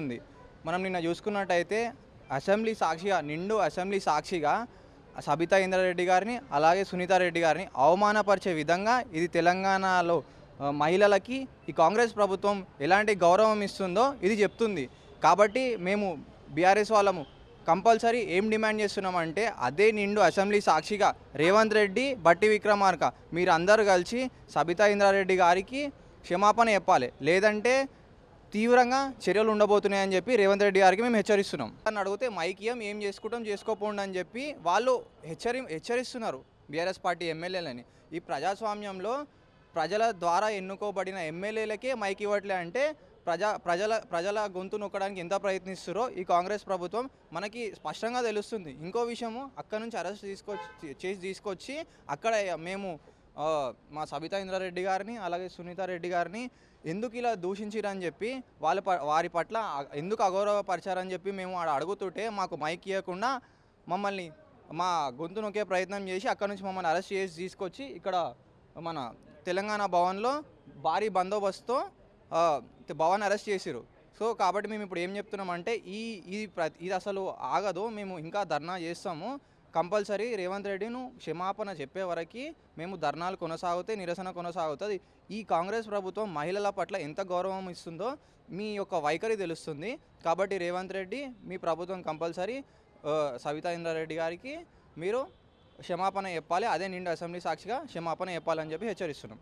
ఉంది. మనం నిన్న చూసుకున్నట్టయితే అసెంబ్లీ సాక్షిగా నిండు అసెంబ్లీ సాక్షిగా సబితా ఇంద్రారెడ్డి గారిని అలాగే సునీతారెడ్డి గారిని అవమానపరిచే విధంగా ఇది తెలంగాణలో మహిళలకి ఈ కాంగ్రెస్ ప్రభుత్వం ఎలాంటి గౌరవం ఇస్తుందో ఇది చెప్తుంది. కాబట్టి మేము బీఆర్ఎస్ వాళ్ళము కంపల్సరీ ఏం డిమాండ్ చేస్తున్నామంటే అదే నిండు అసెంబ్లీ సాక్షిగా రేవంత్ రెడ్డి బట్టి విక్రమార్క మీరు అందరూ కలిసి సబితా ఇంద్రారెడ్డి గారికి క్షమాపణ చెప్పాలి. లేదంటే తీవ్రంగా చర్యలు ఉండబోతున్నాయని చెప్పి రేవంత్ రెడ్డి గారికి మేము హెచ్చరిస్తున్నాం. అని అడిగితే మైకియం ఏం చేసుకుంటాం చేసుకోపోండి అని చెప్పి వాళ్ళు హెచ్చరి హెచ్చరిస్తున్నారు బీఆర్ఎస్ పార్టీ ఎమ్మెల్యేలని. ఈ ప్రజాస్వామ్యంలో ప్రజల ద్వారా ఎన్నుకోబడిన ఎమ్మెల్యేలకే మైక్ ఇవ్వట్లే అంటే ప్రజా ప్రజల ప్రజల గొంతు నొక్కడానికి ఎంత ప్రయత్నిస్తారో ఈ కాంగ్రెస్ ప్రభుత్వం మనకి స్పష్టంగా తెలుస్తుంది. ఇంకో విషయము అక్కడ నుంచి అరెస్ట్ తీసుకొచ్చి చేసి తీసుకొచ్చి అక్కడ మేము మా సబితా ఇంద్రారెడ్డి గారిని అలాగే సునీత రెడ్డి గారిని ఎందుకు ఇలా దూషించిరని చెప్పి వాళ్ళ ప- వారి పట్ల ఎందుకు అగౌరవపరిచారని చెప్పి మేము ఆడ అడుగుతుంటే మాకు మైక్ ఇవ్వకుండా మమ్మల్ని మా గొంతు నొక్కే ప్రయత్నం చేసి అక్కడ నుంచి మమ్మల్ని అరెస్ట్ చేసి తీసుకొచ్చి ఇక్కడ మన తెలంగాణ భవన్లో భారీ బందోబస్తుతో భవన్ అరెస్ట్ చేసిరు సో కాబట్టి మేము ఇప్పుడు ఏం చెప్తున్నామంటే ఈ ఇది ఇది అసలు ఆగదు మేము ఇంకా ధర్నా చేస్తాము. కంపల్సరీ రేవంత్ రెడ్డిను క్షమాపణ చెప్పే వరకు మేము ధర్నాలు కొనసాగుతాయి నిరసన కొనసాగుతుంది. ఈ కాంగ్రెస్ ప్రభుత్వం మహిళల పట్ల ఎంత గౌరవం ఇస్తుందో మీ యొక్క వైఖరి తెలుస్తుంది. కాబట్టి రేవంత్ రెడ్డి మీ ప్రభుత్వం కంపల్సరీ సవితా ఇంద్రారెడ్డి గారికి మీరు క్షమాపణ చెప్పాలి. అదే నిండు అసెంబ్లీ సాక్షిగా క్షమాపణ చెప్పాలని చెప్పి హెచ్చరిస్తున్నాం.